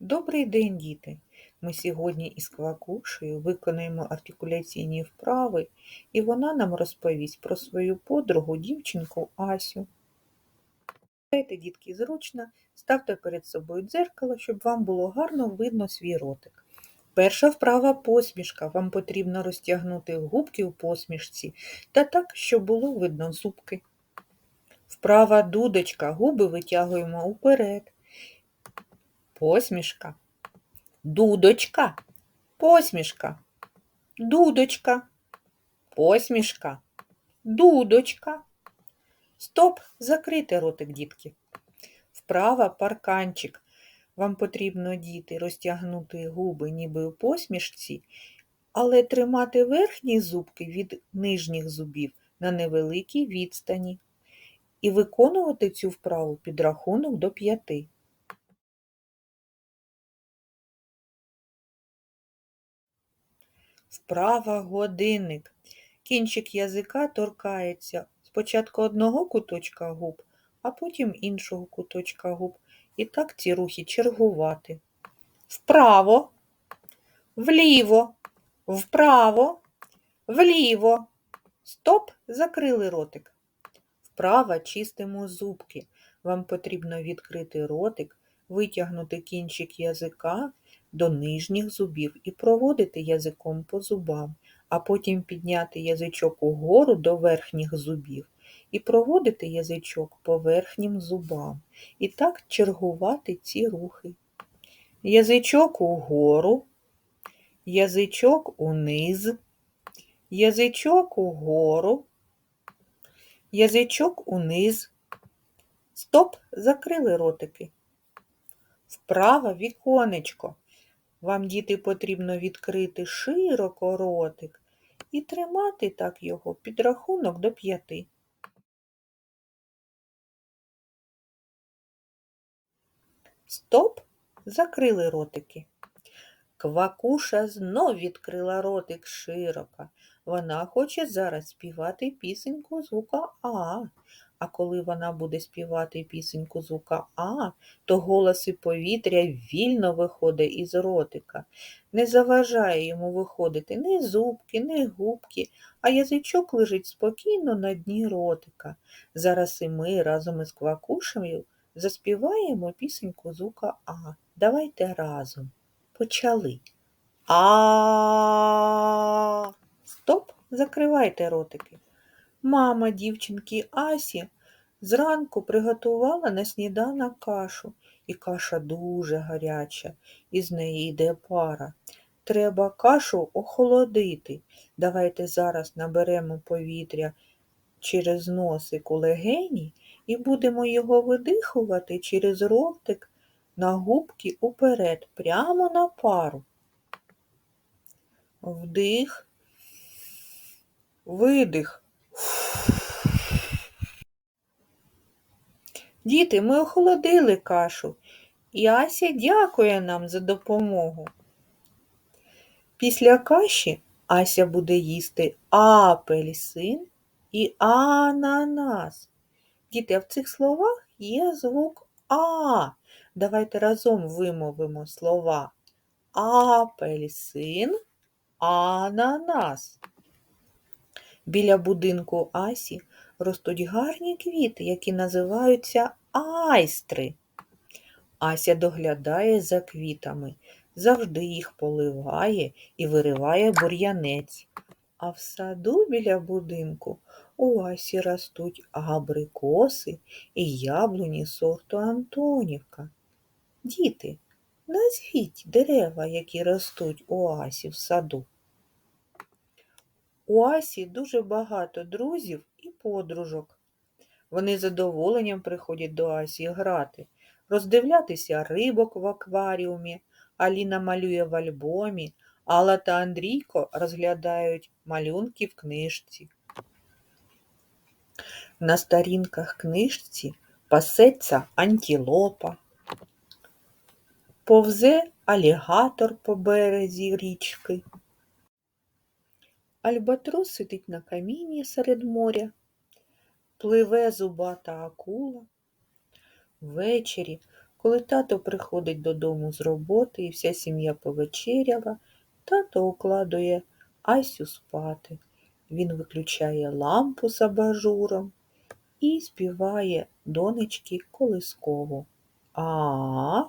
Добрий день, діти! Ми сьогодні із Квакушею виконаємо артикуляційні вправи, і вона нам розповість про свою подругу, дівчинку Асю. Дайте, дітки, зручно, ставте перед собою дзеркало, щоб вам було гарно видно свій ротик. Перша вправа посмішка. Вам потрібно розтягнути губки у посмішці та так, щоб було видно зубки. Вправа дудочка. Губи витягуємо уперед. Посмішка. Дудочка. Посмішка. Дудочка. Посмішка. Дудочка. Стоп! Закрийте ротик, дітки. Вправа парканчик. Вам потрібно, діти, розтягнути губи ніби у посмішці, але тримати верхні зубки від нижніх зубів на невеликій відстані. І виконувати цю вправу під рахунок до п'яти. Вправа годинник. Кінчик язика торкається спочатку одного куточка губ, а потім іншого куточка губ. І так ці рухи чергувати. Вправо, вліво, вправо, вліво. Стоп, закрили ротик. Вправо чистимо зубки. Вам потрібно відкрити ротик, витягнути кінчик язика до нижніх зубів і проводити язиком по зубам, а потім підняти язичок угору до верхніх зубів і проводити язичок по верхнім зубам. І так чергувати ці рухи. Язичок угору, язичок униз, язичок угору, язичок униз. Стоп, закрили ротики. Вправо віконечко. Вам, діти, потрібно відкрити широко ротик і тримати так його під рахунок до п'яти. Стоп, закрили ротики. Квакуша знов відкрила ротик широко. Вона хоче зараз співати пісеньку звука А. А коли вона буде співати пісеньку звука А, то голос і повітря вільно виходить із ротика. Не заважає йому виходити ні зубки, ні губки, а язичок лежить спокійно на дні ротика. Зараз і ми разом із квакушею заспіваємо пісеньку звука А. Давайте разом. Почали. А. Стоп, закривайте ротики. Мама дівчинки Асі зранку приготувала на сніданок кашу, і каша дуже гаряча, і з неї йде пара. Треба кашу охолодити. Давайте зараз наберемо повітря через носик у легені і будемо його видихувати через ротик на губки уперед, прямо на пару. Вдих, видих. Діти, ми охолодили кашу, і Ася дякує нам за допомогу. Після каші Ася буде їсти апельсин і ананас. Діти, а в цих словах є звук А. Давайте разом вимовимо слова апельсин, ананас. Біля будинку Асі ростуть гарні квіти, які називаються айстри. Ася доглядає за квітами, завжди їх поливає і вириває бур'янець. А в саду біля будинку у Асі ростуть абрикоси і яблуні сорту Антонівка. Діти, назвіть дерева, які ростуть у Асі в саду. У Асі дуже багато друзів і подружок. Вони з задоволенням приходять до Асі грати, роздивлятися рибок в акваріумі, Аліна малює в альбомі, Алла та Андрійко розглядають малюнки в книжці. На сторінках книжці пасеться антілопа, повзе алігатор по березі річки. Альбатрос сидить на камінні серед моря, пливе зубата акула. Ввечері, Коли тато приходить додому з роботи і вся сім'я повечеряла, тато укладує Асю спати. Він виключає лампу з абажуром і співає донечки колискову. А,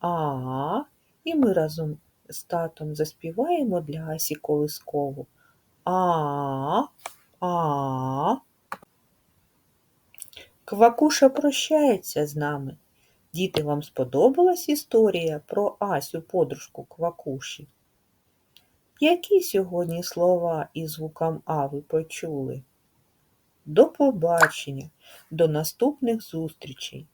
а, і ми разом з татом заспіваємо для Асі колискову. А, а. Квакуша прощається з нами. Діти, вам сподобалась історія про Асю, подружку Квакуші? Які сьогодні слова із звуком А ви почули? До побачення, до наступних зустрічей!